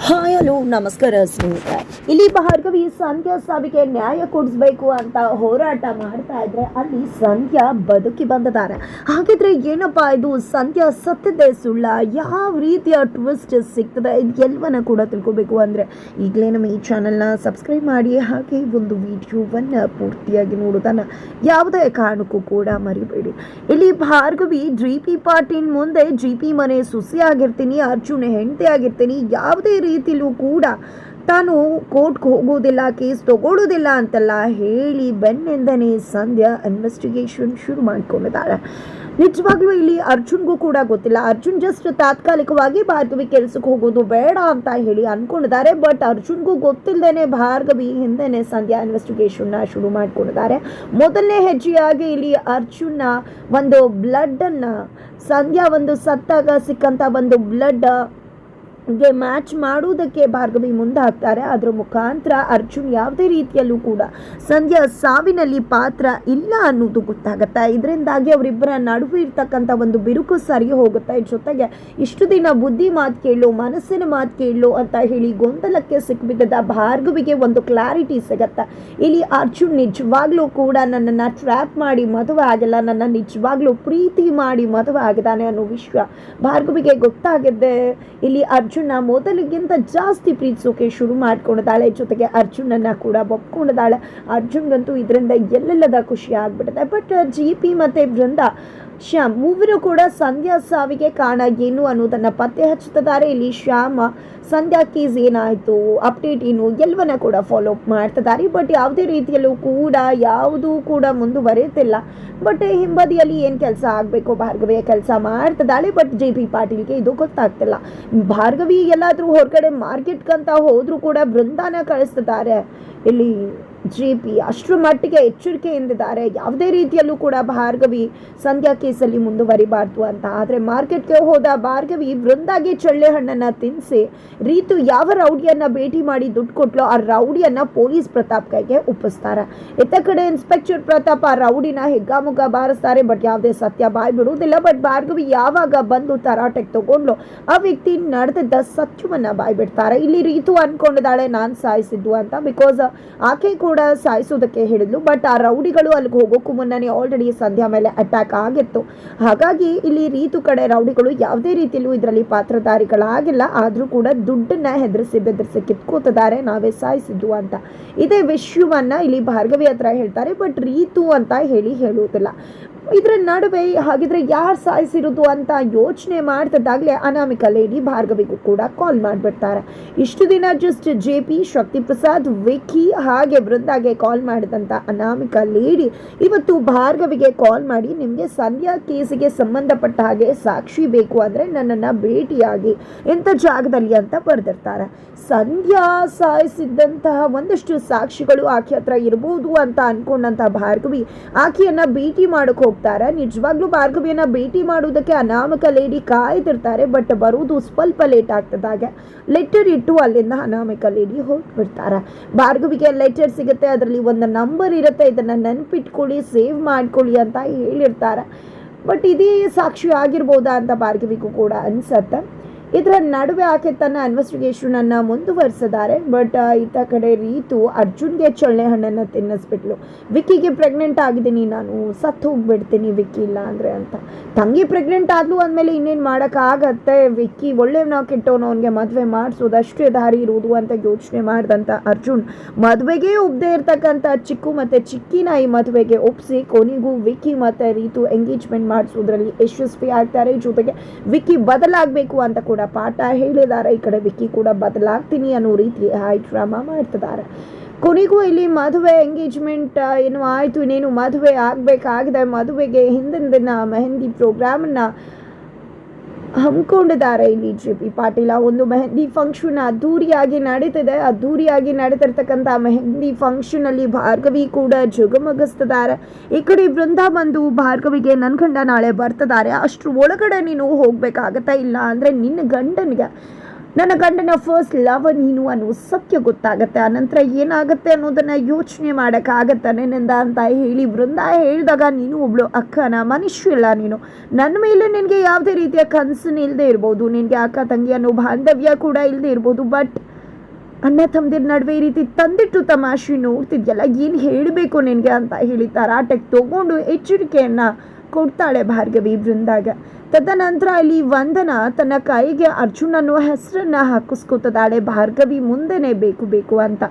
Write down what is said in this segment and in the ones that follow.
Hi, hello, ನಮಸ್ಕಾರ ಸ್ನೇಹಿತರೆ. ಇಲ್ಲಿ ಭಾರ್ಗವಿ ಸಂಧ್ಯಾ ಸಾವಿಗೆ ನ್ಯಾಯ ಕೊಡಿಸ್ಬೇಕು ಅಂತ ಹೋರಾಟ ಮಾಡ್ತಾ ಇದ್ರೆ ಅಲ್ಲಿ ಸಂಧ್ಯಾ ಬದುಕಿ ಬಂದಿದ್ದಾರೆ. ಹಾಗಿದ್ರೆ ಏನಪ್ಪಾ ಇದು? ಸಂಧ್ಯಾ ಸತ್ತಿದೆ ಸುಳ್ಳ. ಯಾವ ರೀತಿಯ ಟ್ವಿಸ್ಟ್ ಸಿಗ್ತದೆ? ಇದು ಎಲ್ಲವನ್ನ ಕೂಡ ತಿಳ್ಕೊಬೇಕು ಅಂದರೆ ಈಗಲೇ ನಮ್ಮ ಈ ಚಾನಲ್ನ ಸಬ್ಸ್ಕ್ರೈಬ್ ಮಾಡಿ, ಹಾಗೆ ಒಂದು ವಿಡಿಯೋವನ್ನು ಪೂರ್ತಿಯಾಗಿ ನೋಡೋದನ್ನು ಯಾವುದೇ ಕಾರಣಕ್ಕೂ ಕೂಡ ಮರಿಬೇಡಿ. ಇಲ್ಲಿ ಭಾರ್ಗವಿ ಜಿ ಪಿ ಮುಂದೆ ಜಿ ಪಿ ಮನೆ ಸುಸಿ ಆಗಿರ್ತೀನಿ, ಅರ್ಜುನ್ ಹೆಂಡತಿ ಆಗಿರ್ತೀನಿ, ಯಾವುದೇ ರೀತಿಲೂ ಕೂಡ ತಾನು ಕೋರ್ಟ್ಗೆ ಹೋಗೋದಿಲ್ಲ, ಕೇಸ್ ತಗೊಳ್ಳೋದಿಲ್ಲ ಅಂತೆಲ್ಲ ಹೇಳಿ ಬೆನ್ನಿಂದನೇ ಸಂಧ್ಯಾ ಇನ್ವೆಸ್ಟಿಗೇಷನ್ ಶುರು ಮಾಡ್ಕೊಂಡಿದ್ದಾಳೆ ನಿಜವಾಗ್ಲೂ ಇಲ್ಲಿ ಅರ್ಜುನ್ಗೂ ಕೂಡ ಗೊತ್ತಿಲ್ಲ. ಅರ್ಜುನ್ ಜಸ್ಟ್ ತಾತ್ಕಾಲಿಕವಾಗಿ ಭಾರ್ಗವಿ ಕೆಲಸಕ್ಕೆ ಹೋಗೋದು ಬೇಡ ಅಂತ ಹೇಳಿ ಅಂದ್ಕೊಂಡಿದ್ದಾರೆ ಬಟ್ ಅರ್ಜುನ್ಗೂ ಗೊತ್ತಿಲ್ಲದೇನೆ ಭಾರ್ಗವಿ ಹಿಂದೆನೆ ಸಂಧ್ಯಾ ಇನ್ವೆಸ್ಟಿಗೇಷನ್ನ ಶುರು ಮಾಡ್ಕೊಂಡಿದ್ದಾರೆ. ಮೊದಲನೇ ಹೆಜ್ಜೆಯಾಗಿ ಇಲ್ಲಿ ಅರ್ಜುನ್ನ ಒಂದು ಬ್ಲಡ್ಡನ್ನು ಸಂಧ್ಯಾ ಒಂದು ಸತ್ತಾಗ ಸಿಕ್ಕಂಥ ಒಂದು ಬ್ಲಡ್ ಗೆ ಮ್ಯಾಚ್ ಮಾಡುವುದಕ್ಕೆ ಭಾರ್ಗವಿ ಮುಂದೆ ಹಾಕ್ತಾರೆ ಅದರ ಮುಖಾಂತರ ಅರ್ಜುನ್ ಯಾವುದೇ ರೀತಿಯಲ್ಲೂ ಕೂಡ ಸಂಧ್ಯಾ ಸಾವಿನಲ್ಲಿ ಪಾತ್ರ ಇಲ್ಲ ಅನ್ನೋದು ಗೊತ್ತಾಗುತ್ತೆ. ಇದರಿಂದಾಗಿ ಅವರಿಬ್ಬರ ನಡುವೆ ಇರ್ತಕ್ಕಂಥ ಒಂದು ಬಿರುಕು ಸರಿ ಹೋಗುತ್ತೆ. ಜೊತೆಗೆ ಇಷ್ಟು ದಿನ ಬುದ್ಧಿ ಮಾತು ಕೇಳು, ಮನಸ್ಸಿನ ಮಾತು ಕೇಳು ಅಂತ ಹೇಳಿ ಗೊಂದಲಕ್ಕೆ ಸಿಕ್ಬಿದ್ದ ಭಾರ್ಗವಿಗೆ ಒಂದು ಕ್ಲಾರಿಟಿ ಸಿಗತ್ತೆ. ಇಲ್ಲಿ ಅರ್ಜುನ್ ನಿಜವಾಗ್ಲೂ ಕೂಡ ನನ್ನನ್ನು ಟ್ರ್ಯಾಪ್ ಮಾಡಿ ಮದುವೆ ಆಗಿಲ್ಲ. ನನ್ನ ನಿಜವಾಗ್ಲೂ ಪ್ರೀತಿ ಮಾಡಿ ಮದುವೆ ಆಗಿದ್ದಾನೆ ಅನ್ನೋ ವಿಷಯ ಭಾರ್ಗವಿಗೆ ಗೊತ್ತಾಗಿದ್ದೆ ಇಲ್ಲಿ ಅರ್ಜುನ ಮೊದಲಿಗಿಂತ ಜಾಸ್ತಿ ಪ್ರೀತಿಸೋಕೆ ಶುರು ಮಾಡ್ಕೊಂಡಿದ್ದಾಳೆ. ಜೊತೆಗೆ ಅರ್ಜುನನ್ನ ಕೂಡ ಒಪ್ಕೊಂಡಿದ್ದಾಳೆ. ಅರ್ಜುನ್ಗಂತೂ ಇದರಿಂದ ಎಲ್ಲೆಲ್ಲದ ಖುಷಿ ಆಗ್ಬಿಡುತ್ತೆ. ಬಟ್ ಜಿ ಪಿ ಮತ್ತೆ ಬೃಂದ ಶ್ಯಾಮ್, ಮೂವರು ಕೂಡ ಸಂಧ್ಯಾ ಸಾವಿಗೆ ಕಾರಣ ಏನು ಅನ್ನೋದನ್ನ ಪತ್ತೆ ಹಚ್ಚುತ್ತಿದ್ದಾರೆ. ಇಲ್ಲಿ ಶ್ಯಾಮ್, ಸಂಧ್ಯಾ ಕೇಸ್ ಏನಾಯಿತು, ಅಪ್ಡೇಟ್ ಏನು ಎಲ್ಲವನ್ನ ಕೂಡ ಫಾಲೋ ಅಪ್ ಮಾಡ್ತಿದ್ದಾರೆ. ಬಟ್ ಯಾವುದೇ ರೀತಿಯಲ್ಲೂ ಕೂಡ ಯಾವುದೂ ಕೂಡ ಮುಂದುವರೆಯುತ್ತಿಲ್ಲ. ಬಟ್ ಹಿಂಬದಿಯಲ್ಲಿ ಏನು ಕೆಲಸ ಆಗಬೇಕು, ಭಾರ್ಗವಿಯ ಕೆಲಸ ಮಾಡ್ತಿದ್ದಾಳೆ. ಬಟ್ ಜೆ ಪಿ ಪಾಟೀಲ್ಗೆ ಇದು ಗೊತ್ತಾಗ್ತಿಲ್ಲ. ಭಾರ್ಗವಿ ಎಲ್ಲಾದರೂ ಹೊರಗಡೆ ಮಾರ್ಕೆಟ್ಗಂತ ಹೋದರೂ ಕೂಡ ಬೃಂದಾನ ಕಳಿಸ್ತಿದ್ದಾರೆ. ಇಲ್ಲಿ ಜೆ ಪಿ ಅಷ್ಟರ ಮಟ್ಟಿಗೆ ಎಚ್ಚರಿಕೆಯಿಂದಿದ್ದಾರೆ. ಯಾವುದೇ ರೀತಿಯಲ್ಲೂ ಕೂಡ ಭಾರ್ಗವಿ ಸಂಧ್ಯಾ ಕೇಸಲ್ಲಿ ಮುಂದುವರಿಬಾರ್ದು ಅಂತ. ಆದರೆ ಮಾರ್ಕೆಟ್ಗೆ ಹೋದ ಭಾರ್ಗವಿ ವೃಂದಾಗಿ ಚಳ್ಳೆ ಹಣ್ಣನ್ನು ತಿನ್ನಿಸಿ ರೀತು ಯಾವ ರೌಡಿಯನ್ನ ಭೇಟಿ ಮಾಡಿ ದುಡ್ಡು ಕೊಟ್ಲೋ ಆ ರೌಡಿಯನ್ನ ಪೊಲೀಸ್ ಪ್ರತಾಪ್ ಕೈಗೆ ಒಪ್ಪಿಸ್ತಾರೆ. ಎತ್ತ ಕಡೆ ಇನ್ಸ್ಪೆಕ್ಟರ್ ಪ್ರತಾಪ್ ಆ ರೌಡಿನ ಹೆಗ್ಗಾಮುಗ್ಗ ಬಾರಿಸ್ತಾರೆ, ಬಟ್ ಯಾವುದೇ ಸತ್ಯ ಬಾಯ್ ಬಿಡುವುದಿಲ್ಲ. ಬಟ್ ಭಾರ್ಗವಿ ಯಾವಾಗ ಬಂದು ತರಾಟೆಗೆ ತಗೊಂಡ್ಲು ಆ ವ್ಯಕ್ತಿ ನಡೆದಿದ್ದ ಸತ್ಯವನ್ನ ಬಾಯ್ ಬಿಡ್ತಾರೆ ಇಲ್ಲಿ ರೀತು ಅನ್ಕೊಂಡಿದ್ದಾಳೆ, ನಾನು ಸಾಯಿಸಿದ್ದು ಅಂತ. ಬಿಕಾಸ್ ಆಕೆ ಸಾಯಿಸೋದಕ್ಕೆ ಹೇಳಿದ್ಲು. ಬಟ್ ಆ ರೌಡಿಗಳು ಅಲ್ಲಿಗೆ ಹೋಗೋಕ್ಕೂ ಮುನ್ನನೇ ಆಲ್ರೆಡಿ ಸಂಧ್ಯಾ ಮೇಲೆ ಅಟ್ಯಾಕ್ ಆಗಿತ್ತು. ಹಾಗಾಗಿ ಇಲ್ಲಿ ರೀತು ಕಡೆ ರೌಡಿಗಳು ಯಾವುದೇ ರೀತಿಯಲ್ಲೂ ಇದರಲ್ಲಿ ಪಾತ್ರಧಾರಿಗಳಾಗಿಲ್ಲ. ಆದರೂ ಕೂಡ ದುಡ್ಡನ್ನ ಹೆದರಿಸಿ ಬೆದರಿಸಿ ಕಿತ್ಕೋತಿದ್ದಾರೆ. ನಾವೇ ಸಾಯಿಸಿದ್ದು ಅಂತ. ಇದೇ ವಿಷಯವನ್ನ ಇಲ್ಲಿ ಭಾರ್ಗವಿ ಹತ್ರ ಹೇಳ್ತಾರೆ. ಬಟ್ ರೀತು ಅಂತ ಹೇಳಿ ಹೇಳುವುದಿಲ್ಲ. ಇದರ ನಡುವೆ ಹಾಗಿದ್ರೆ ಯಾರು ಸಾಯಿಸಿರೋದು ಅಂತ ಯೋಚನೆ ಮಾಡ್ತಿದ್ದಾಗಲೇ ಅನಾಮಿಕಾ ಲೇಡಿ ಭಾರ್ಗವಿಗೂ ಕೂಡ ಕಾಲ್ ಮಾಡಿಬಿಡ್ತಾರೆ. ಇಷ್ಟು ದಿನ just J P Shakti Prasad Vicky ಹಾಗೆ ಬೃಂದಾಗೆ ಕಾಲ್ ಮಾಡಿದಂಥ ಅನಾಮಿಕಾ ಲೇಡಿ ಇವತ್ತು ಭಾರ್ಗವಿಗೆ ಕಾಲ್ ಮಾಡಿ ನಿಮಗೆ ಸಂಧ್ಯಾ ಕೇಸಿಗೆ ಸಂಬಂಧಪಟ್ಟ ಹಾಗೆ ಸಾಕ್ಷಿ ಬೇಕು ಅಂದರೆ ನನ್ನನ್ನು ಭೇಟಿಯಾಗಿ ಇಂಥ ಜಾಗದಲ್ಲಿ ಅಂತ ಬರೆದಿರ್ತಾರೆ. ಸಂಧ್ಯಾ ಸಾಯಿಸಿದ್ದಂತಹ ಒಂದಷ್ಟು ಸಾಕ್ಷಿಗಳು ಆಕೆ ಹತ್ರ ಇರ್ಬೋದು ಅಂತ ಅನ್ಕೊಂಡಂತ ಭಾರ್ಗವಿ ಆಕೆಯನ್ನ ಭೇಟಿ ಮಾಡಕ್ ಹೋಗ್ತಾರೆ. ನಿಜವಾಗ್ಲೂ ಭಾರ್ಗವಿಯನ್ನ ಭೇಟಿ ಮಾಡೋದಕ್ಕೆ ಅನಾಮಕ ಲೇಡಿ ಕಾಯ್ದಿರ್ತಾರೆ ಬಟ್ ಬರುವುದು ಸ್ವಲ್ಪ ಲೇಟ್ ಆಗ್ತದಾಗೆ ಲೆಟರ್ ಇಟ್ಟು ಅಲ್ಲಿಂದ ಅನಾಮಿಕ ಲೇಡಿ ಹೋಗ್ಬಿಡ್ತಾರೆ. ಭಾರ್ಗವಿಗೆ ಲೆಟರ್ ಸಿಗುತ್ತೆ, ಅದರಲ್ಲಿ ಒಂದು ನಂಬರ್ ಇರುತ್ತೆ, ಇದನ್ನ ನೆನ್ಪಿಟ್ಕೊಳ್ಳಿ ಸೇವ್ ಮಾಡ್ಕೊಳ್ಳಿ ಅಂತ ಹೇಳಿರ್ತಾರೆ. ಬಟ್ ಇದೇ ಸಾಕ್ಷಿ ಆಗಿರ್ಬೋದಾ ಅಂತ ಭಾರ್ಗವಿಗೂ ಕೂಡ ಅನ್ಸತ್ತೆ. ಇದರ ನಡುವೆ ಆಕೆ ತನ್ನ ಇನ್ವೆಸ್ಟಿಗೇಷನ್ ಅನ್ನ ಮುಂದುವರಿಸಿದ್ದಾರೆ, ಬಟ್ ಈತ ಕಡೆ ರೀತು ಅರ್ಜುನ್ಗೆ ಚೊಳ್ಳೆ ಹಣ್ಣನ್ನು ತಿನ್ನಿಸ್ಬಿಟ್ಲು. ವಿಕ್ಕಿಗೆ ಪ್ರೆಗ್ನೆಂಟ್ ಆಗಿದ್ದೀನಿ ನಾನು, ಸತ್ತು ಹೋಗ್ಬಿಡ್ತೀನಿ ವಿಕ್ಕಿ ಇಲ್ಲ ಅಂದ್ರೆ ಅಂತ. ತಂಗಿ ಪ್ರೆಗ್ನೆಂಟ್ ಆದ್ಲು ಅಂದಮೇಲೆ ಇನ್ನೇನು ಮಾಡೋಕ್ಕಾಗತ್ತೆ ವಿಕ್ಕಿ ಒಳ್ಳೆಯವನ ಕೆಟ್ಟವನು ಅವನಿಗೆ ಮದುವೆ ಮಾಡಿಸೋದು ಅಷ್ಟೇ ದಾರಿ ಇರುವುದು ಅಂತ ಯೋಚನೆ ಮಾಡಿದಂಥ ಅರ್ಜುನ್ ಮದುವೆಗೆ ಒಬ್ಬದೇ ಇರ್ತಕ್ಕಂಥ ಚಿಕ್ಕು ಮತ್ತು ಚಿಕ್ಕಿನ ಈ ಮದುವೆಗೆ ಒಪ್ಪಿಸಿ ಕೊನೆಗೂ ವಿಕ್ಕಿ ಮತ್ತು ರೀತು ಎಂಗೇಜ್ಮೆಂಟ್ ಮಾಡಿಸೋದ್ರಲ್ಲಿ ಯಶಸ್ವಿ ಆಗ್ತಾರೆ ಜೊತೆಗೆ ವಿಕ್ಕಿ ಬದಲಾಗಬೇಕು ಅಂತ ಕೂಡ ಪಾಠ ಹೇಳಿದ್ದಾರೆ. ಈ ಕಡೆ ವಿಕ್ಕಿ ಕೂಡ ಬದಲಾಗ್ತೀನಿ ಅನ್ನೋ ರೀತಿ ಹಾಯ್ ಡ್ರಾಮಾ ಮಾಡ್ತಿದ್ದಾರೆ. ಕೊನೆಗೂ ಇಲ್ಲಿ ಮದುವೆ ಎಂಗೇಜ್ಮೆಂಟ್ ಏನು ಆಯಿತು, ಇನ್ನೇನು ಮದುವೆ ಆಗಬೇಕಾಗಿದೆ? ಮದುವೆಗೆ ಹಿಂದಿನ ದಿನ ಮೆಹಂದಿ ಪ್ರೋಗ್ರಾಮನ್ನು ಹಮ್ಮಿಕೊಂಡಿದ್ದಾರೆ ಇಲ್ಲಿ ಜೆ ಪಿ ಪಾಟೀಲ. ಒಂದು ಮೆಹಂದಿ ಫಂಕ್ಷನ್ ಅದ್ದೂರಿಯಾಗಿ ನಡೀತಿದೆ. ಅದ್ದೂರಿಯಾಗಿ ನಡೀತಿರ್ತಕ್ಕಂಥ ಮೆಹಂದಿ ಫಂಕ್ಷನ್ ಅಲ್ಲಿ ಭಾರ್ಗವಿ ಕೂಡ ಜಗಮಗಿಸ್ತಿದ್ದಾರೆ. ಈ ಕಡೆ ಬೃಂದ ಬಂದು ಭಾರ್ಗವಿಗೆ ನನ್ನ ಗಂಡ ನಾಳೆ ಬರ್ತಿದ್ದಾರೆ. ಅಷ್ಟ್ರ ಒಳಗಡೆ ನೀನು ಹೋಗ್ಬೇಕಾಗತ್ತಾ ಇಲ್ಲ ಅಂದ್ರೆ ನಿನ್ನ ಗಂಡನಿಗೆ ನನ್ನ ಗಂಡನ ಫಸ್ಟ್ ಲವ್ ನೀನು ಅನ್ನೋ ಸತ್ಯ ಗೊತ್ತಾಗತ್ತೆ. ಆನಂತರ ಏನಾಗುತ್ತೆ ಅನ್ನೋದನ್ನು ಯೋಚನೆ ಮಾಡೋಕ್ಕಾಗತ್ತಾನೆ ನಿನ್ನಿಂದ ಅಂತ ಹೇಳಿ ಬೃಂದ ಹೇಳಿದಾಗ ನೀನು ಒಬ್ಳು ಅಕ್ಕನ ಮನುಷ್ಯ ಇಲ್ಲ ನೀನು. ನನ್ನ ಮೇಲೆ ನಿನಗೆ ಯಾವುದೇ ರೀತಿಯ ಕನಸು ಇಲ್ಲದೆ ಇರ್ಬೋದು. ನಿನಗೆ ಅಕ್ಕ ತಂಗಿ ಅನ್ನೋ ಬಾಂಧವ್ಯ ಕೂಡ ಇಲ್ಲದೆ ಇರ್ಬೋದು. ಬಟ್ ಅಣ್ಣ ತಮ್ಮದಿರ ನಡುವೆ ಈ ರೀತಿ ತಂದಿಟ್ಟು ತಮಾಷೆ ನೋಡ್ತಿದ್ಯಲ್ಲ, ಏನು ಹೇಳಬೇಕು ನಿನಗೆ ಅಂತ ಹೇಳಿ ತರಾಟೆಗೆ ತೊಗೊಂಡು ಎಚ್ಚರಿಕೆಯನ್ನು ಕೊಡ್ತಾಳೆ ಭಾರ್ಗವಿ ಬೃಂದಾಗ. ತದನಂತರ ಅಲ್ಲಿ ವಂದನ ತನ್ನ ಕೈಗೆ ಅರ್ಜುನನು ಹೆಸರನ್ನು ಹಾಕಿಸ್ಕೊತದಾಳೆ. ಭಾರ್ಗವಿ ಮುಂದೆನೆ ಬೇಕು ಬೇಕು ಅಂತ.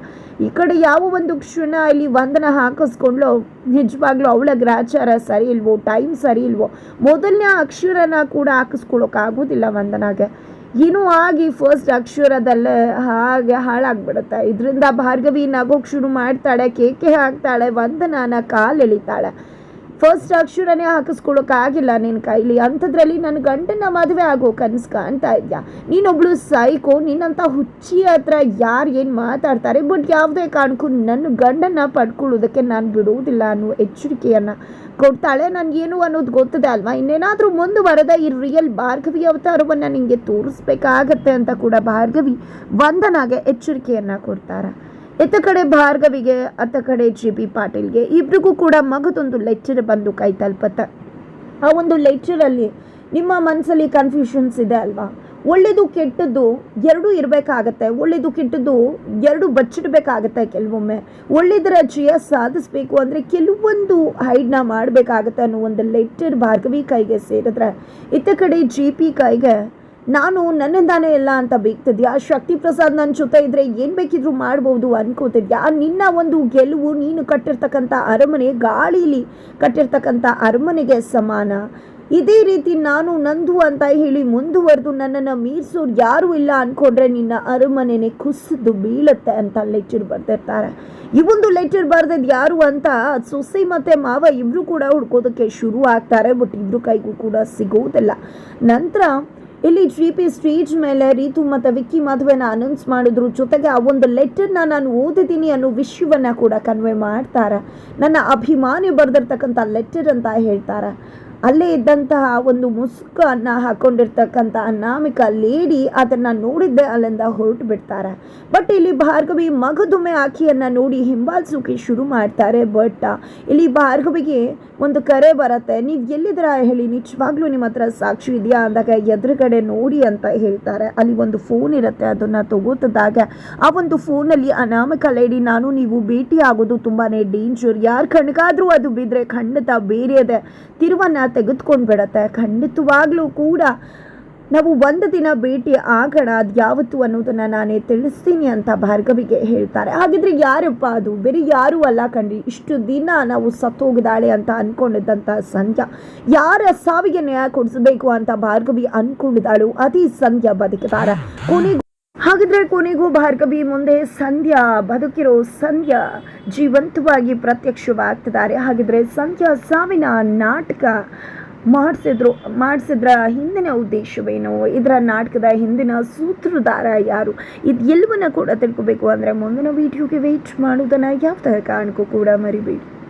ಈ ಕಡೆ ಯಾವ ಒಂದು ಕ್ಷಣ ಇಲ್ಲಿ ವಂದನ ಹಾಕಿಸ್ಕೊಂಡ್ಲು, ನಿಜವಾಗ್ಲೂ ಅವಳ ಗ್ರಾಚಾರ ಸರಿ ಇಲ್ವೋ ಟೈಮ್ ಸರಿ ಇಲ್ವೋ, ಮೊದಲನೇ ಅಕ್ಷರನ ಕೂಡ ಹಾಕಿಸ್ಕೊಳ್ಳೋಕ್ಕಾಗೋದಿಲ್ಲ ವಂದನಾಗೆ. ಏನೂ ಆಗಿ ಫಸ್ಟ್ ಅಕ್ಷರದಲ್ಲೇ ಹಾಗೆ ಹಾಳಾಗ್ಬಿಡುತ್ತೆ. ಇದರಿಂದ ಭಾರ್ಗವಿ ನಗೋಕ್ ಶುರು ಮಾಡ್ತಾಳೆ, ಕೇಕೆ ಹಾಕ್ತಾಳೆ, ವಂದನಾನ ಕಾಲು ಎಳಿತಾಳೆ ಫಸ್ಟ್ ಅಕ್ಷರನೇ ಹಾಕಿಸ್ಕೊಳಕ್ಕಾಗಿಲ್ಲ ನಿನ್ನ ಕೈಲಿ. ಅಂಥದ್ರಲ್ಲಿ ನನ್ನ ಗಂಡನ ಮದುವೆ ಆಗೋ ಕನಸು ಕಾಣ್ತಾ ಇದೆಯಾ? ನೀನೊಬ್ಳು ಸೈಕೋ, ನಿನ್ನಂಥ ಹುಚ್ಚಿ ಹತ್ರ ಯಾರು ಏನು ಮಾತಾಡ್ತಾರೆ? ಬಟ್ ಯಾವುದೇ ಕಾರಣಕ್ಕೂ ನನ್ನ ಗಂಡನ ಪಡ್ಕೊಳ್ಳೋದಕ್ಕೆ ನಾನು ಬಿಡುವುದಿಲ್ಲ ಅನ್ನೋ ಎಚ್ಚರಿಕೆಯನ್ನು ಕೊಡ್ತಾಳೆ. ನನಗೇನು ಅನ್ನೋದು ಗೊತ್ತದೆ ಅಲ್ವಾ? ಇನ್ನೇನಾದರೂ ಮುಂದುವರೆದ ಈ ರಿಯಲ್ ಭಾರ್ಗವಿ ಅವತಾರವನ್ನು ನಿಮಗೆ ತೋರಿಸ್ಬೇಕಾಗತ್ತೆ ಅಂತ ಕೂಡ ಭಾರ್ಗವಿ ವಂದನಾಗೆ ಎಚ್ಚರಿಕೆಯನ್ನು ಕೊಡ್ತಾರೆ. ಇತ್ತ ಕಡೆ ಭಾರ್ಗವಿಗೆ, ಅತ್ತ ಕಡೆ ಜಿ ಬಿ ಪಾಟೀಲ್ಗೆ, ಇಬ್ರಿಗೂ ಕೂಡ ಮಗದೊಂದು ಲೆಕ್ಚರ್ ಬಂದು ಕೈ ತಲುಪತ್ತೆ. ಆ ಒಂದು ಲೆಕ್ಚರಲ್ಲಿ ನಿಮ್ಮ ಮನಸ್ಸಲ್ಲಿ ಕನ್ಫ್ಯೂಷನ್ಸ್ ಇದೆ ಅಲ್ವಾ? ಒಳ್ಳೆಯದು ಕೆಟ್ಟದ್ದು ಎರಡೂ ಇರಬೇಕಾಗತ್ತೆ. ಒಳ್ಳೆಯದು ಕೆಟ್ಟದ್ದು ಎರಡು ಬಚ್ಚಿಡಬೇಕಾಗತ್ತೆ ಕೆಲವೊಮ್ಮೆ. ಒಳ್ಳೆಯದರ ಜಯ ಸಾಧಿಸಬೇಕು ಅಂದರೆ ಕೆಲವೊಂದು ಹೈಡ್ನ ಮಾಡಬೇಕಾಗತ್ತೆ ಅನ್ನೋ ಒಂದು ಲೆಟರ್ ಭಾರ್ಗವಿ ಕೈಗೆ ಸೇರಿದ್ರೆ, ಇತ್ತ ಕಡೆ ಜಿ ಪಿ ಕೈಗೆ ನಾನು ನನ್ನಿಂದಾನೇ ಇಲ್ಲ ಅಂತ ಬೇಕ್ತಿದ್ಯಾ? ಶಕ್ತಿ ಪ್ರಸಾದ್ ನನ್ನ ಜೊತೆ ಇದ್ರೆ ಏನು ಬೇಕಿದ್ರು ಮಾಡ್ಬೋದು ಅನ್ಕೋತಿದ್ಯಾ? ನಿನ್ನ ಒಂದು ಗೆಲುವು ನೀನು ಕಟ್ಟಿರ್ತಕ್ಕಂಥ ಅರಮನೆ ಗಾಳಿಲಿ ಕಟ್ಟಿರ್ತಕ್ಕಂಥ ಅರಮನೆಗೆ ಸಮಾನ. ಇದೇ ರೀತಿ ನಾನು ನಂದು ಅಂತ ಹೇಳಿ ಮುಂದುವರೆದು ನನ್ನನ್ನು ಮೀರಿಸೋರು ಯಾರೂ ಇಲ್ಲ ಅನ್ಕೊಂಡ್ರೆ ನಿನ್ನ ಅರಮನೆನೆ ಕುಸಿದು ಬೀಳತ್ತೆ ಅಂತ ಲೆಟರ್ ಬರ್ದಿರ್ತಾರೆ. ಈ ಒಂದು ಲೆಟರ್ ಬರ್ದದ್ದು ಯಾರು ಅಂತ ಸೊಸೆ ಮತ್ತು ಮಾವ ಇಬ್ಬರು ಕೂಡ ಹುಡ್ಕೋದಕ್ಕೆ ಶುರು ಆಗ್ತಾರೆ, ಬಟ್ ಇಬ್ಬರು ಕೈಗೂ ಕೂಡ ಸಿಗೋದಿಲ್ಲ. ನಂತರ ಇಲ್ಲಿ ಜಿ ಪಿ ಸ್ಟೇಜ್ ಮೇಲೆ ರೀತು ಮತ್ತು ವಿಕ್ಕಿ ಮದುವೆನ ಅನೌನ್ಸ್ ಮಾಡಿದ್ರು. ಜೊತೆಗೆ ಆ ಒಂದು ಲೆಟರ್ನ ನಾನು ಓದಿದ್ದೀನಿ ಅನ್ನೋ ವಿಷಯವನ್ನು ಕೂಡ ಕನ್ವೆ ಮಾಡ್ತಾರೆ. ನನ್ನ ಅಭಿಮಾನಿ ಬರೆದಿರ್ತಕ್ಕಂಥ ಲೆಟರ್ ಅಂತ ಹೇಳ್ತಾರೆ. ಅಲ್ಲೇ ಇದ್ದಂತಹ ಒಂದು ಮುಸುಕನ್ನ ಹಾಕೊಂಡಿರ್ತಕ್ಕಂಥ ಅನಾಮಿಕ ಲೇಡಿ ಅದನ್ನ ನೋಡಿದ್ದೆ ಅಲ್ಲಿಂದ ಹೊರಟು ಬಿಡ್ತಾರೆ. ಬಟ್ ಇಲ್ಲಿ ಭಾರ್ಗವಿ ಮಗದುಮೆ ಆಕೆಯನ್ನು ನೋಡಿ ಹಿಂಬಾಲಿಸೋಕೆ ಶುರು ಮಾಡ್ತಾರೆ. ಬಟ್, ಇಲ್ಲಿ ಭಾರ್ಗವಿಗೆ ಒಂದು ಕರೆ ಬರುತ್ತೆ. ನೀವು ಎಲ್ಲಿದ್ದೀರ ಹೇಳಿ. ನಿಜವಾಗ್ಲೂ ನಿಮ್ಮ ಹತ್ರ ಸಾಕ್ಷಿ ಇದೆಯಾ? ಅಂದಾಗ ಎದುರುಗಡೆ ನೋಡಿ ಅಂತ ಹೇಳ್ತಾರೆ. ಅಲ್ಲಿ ಒಂದು ಫೋನ್ ಇರುತ್ತೆ. ಅದನ್ನು ತಗೋತದಾಗ ಆ ಒಂದು ಫೋನಲ್ಲಿ ಅನಾಮಿಕ ಲೇಡಿ, ನಾನು ನೀವು ಭೇಟಿ ಆಗೋದು ತುಂಬಾ ಡೇಂಜರ್ ಯಾರು ಕಣ್ಗಾದ್ರೂ ಅದು ಬಿದ್ದರೆ ಖಂಡಿತ ಬೇರೆಯದೆ ತಿರುವನ್ನ ತೆಗೆದುಕೊಂಡು ಬಿಡತ್ತೆ ಖಂಡಿತವಾಗ್ಲೂ ಕೂಡ ನಾವು ಒಂದು ದಿನ ಭೇಟಿ ಆಗೋಣ, ಅದು ಯಾವತ್ತು ಅನ್ನೋದನ್ನು ನಾನೇ ತಿಳಿಸ್ತೀನಿ ಅಂತ ಭಾರ್ಗವಿಗೆ ಹೇಳ್ತಾರೆ. ಹಾಗಿದ್ರೆ ಯಾರಪ್ಪ ಅದು? ಬೇರೆ ಯಾರೂ ಅಲ್ಲ ಕಣ್ರಿ. ಇಷ್ಟು ದಿನ ನಾವು ಸತ್ತೋಗಿದಾಳೆ ಅಂತ ಅಂದ್ಕೊಂಡಿದ್ದಂಥ ಸಂಧ್ಯಾ ಯಾರ ಸಾವಿಗೆ ನ್ಯಾಯ ಕೊಡಿಸಬೇಕು ಅಂತ ಭಾರ್ಗವಿ ಅಂದ್ಕೊಂಡಿದ್ದಾಳು ಅದೇ ಸಂಧ್ಯಾ ಬದುಕಿದ್ದಾರೆ ಕೊನೆಗೂ ಹಾಗಿದ್ರೆ ಕೊನೆಗೂ ಭಾರ್ಗವಿ ಮುಂದೆ ಸಂಧ್ಯಾ, ಬದುಕಿರೋ ಸಂಧ್ಯಾ ಜೀವಂತವಾಗಿ ಪ್ರತ್ಯಕ್ಷವಾಗ್ತಿದ್ದಾರೆ. ಹಾಗಿದ್ರೆ ಸಂಧ್ಯಾ ಸಾವಿನ ನಾಟಕ ಮಾಡಿಸಿದ್ರು, ಮಾಡಿಸಿದ್ರ ಹಿಂದಿನ ಉದ್ದೇಶವೇನು? ಇದರ ನಾಟಕದ ಹಿಂದಿನ ಸೂತ್ರಧಾರ ಯಾರು? ಇದು ಎಲ್ಲವನ್ನ ಕೂಡ ತಿಳ್ಕೊಬೇಕು ಅಂದರೆ ಮುಂದಿನ ವಿಡಿಯೋಗೆ ವೆಯ್ಟ್ ಮಾಡೋದನ್ನು ಥರ ಕಾರಣಕ್ಕೂ ಕೂಡ ಮರಿಬೇಡಿ.